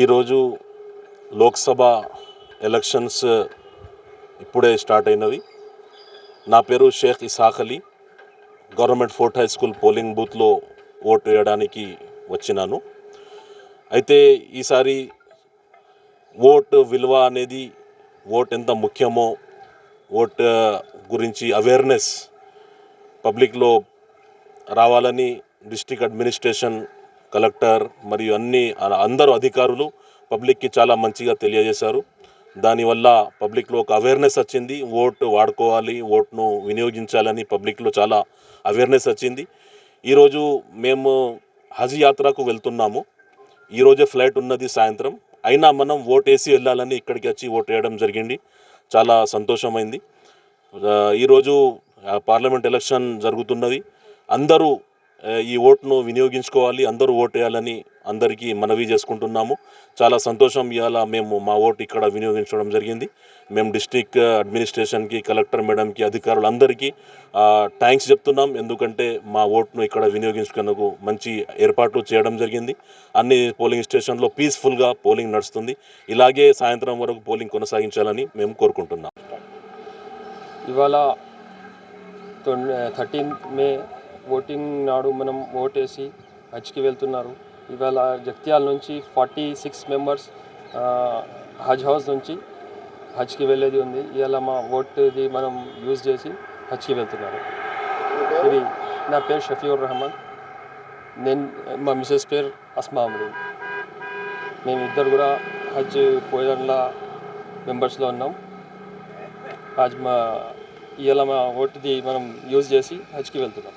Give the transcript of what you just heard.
ఈరోజు లోక్సభ ఎలక్షన్స్ ఇప్పుడే స్టార్ట్ అయినవి. నా పేరు Sheikh Isaq Ali. Government fort high school polling బూత్లో ఓటు వేయడానికి వచ్చినాను. అయితే ఈసారి ఓటు విలువ అనేది ఓట్ ఎంత ముఖ్యమో ఓట్ గురించి అవేర్నెస్ పబ్లిక్లో రావాలని డిస్ట్రిక్ట్ అడ్మినిస్ట్రేషన్ కలెక్టర్ మరియు అన్ని అందరూ అధికారులు పబ్లిక్కి చాలా మంచిగా తెలియజేశారు. దానివల్ల పబ్లిక్లో ఒక అవేర్నెస్ వచ్చింది. ఓటు వాడుకోవాలి ఓట్ను వినియోగించాలని పబ్లిక్లో చాలా అవేర్నెస్ వచ్చింది. ఈరోజు మేము హజ్ యాత్రకు వెళ్తున్నాము. ఈరోజే ఫ్లైట్ ఉన్నది సాయంత్రం. అయినా మనం ఓట్ వేసి వెళ్ళాలని ఇక్కడికి వచ్చి ఓటు వేయడం జరిగింది. చాలా సంతోషమైంది. ఈరోజు పార్లమెంట్ ఎలక్షన్ జరుగుతున్నది. అందరూ ఈ ఓటును వినియోగించుకోవాలి అందరూ ఓటేయాలని వేయాలని అందరికీ మనవి చేసుకుంటున్నాము. చాలా సంతోషం ఇవాళ మేము మా ఓటు ఇక్కడ వినియోగించడం జరిగింది. మేము డిస్టిక్ అడ్మినిస్ట్రేషన్కి కలెక్టర్ మేడంకి అధికారులందరికీ థ్యాంక్స్ చెప్తున్నాం. ఎందుకంటే మా ఓటును ఇక్కడ వినియోగించుకునేందుకు మంచి ఏర్పాట్లు చేయడం జరిగింది. అన్ని పోలింగ్ స్టేషన్లో పీస్ఫుల్గా పోలింగ్ నడుస్తుంది. ఇలాగే సాయంత్రం వరకు పోలింగ్ కొనసాగించాలని మేము కోరుకుంటున్నాం. ఇవాళ థర్టీన్ మే ఓటింగ్ నాడు మనం ఓటేసి హజ్కి వెళ్తున్నారు. ఇవాళ జగిత్యాల నుంచి forty six members Haj house నుంచి హజ్కి వెళ్ళేది ఉంది. ఇవాళ మా ఓటుది మనం యూజ్ చేసి హజ్కి వెళ్తున్నారు. ఇది నా పేరు షఫీర్ రహమాన్. నేను మా మిసెస్ పేరు అస్మా అమరీన్. మేము ఇద్దరు కూడా హజ్ పోయేదాంట్లో మెంబర్స్లో ఉన్నాం. హజ్ మా ఇవాళ మా ఓటుది మనం యూజ్ చేసి హజ్కి వెళ్తున్నాం.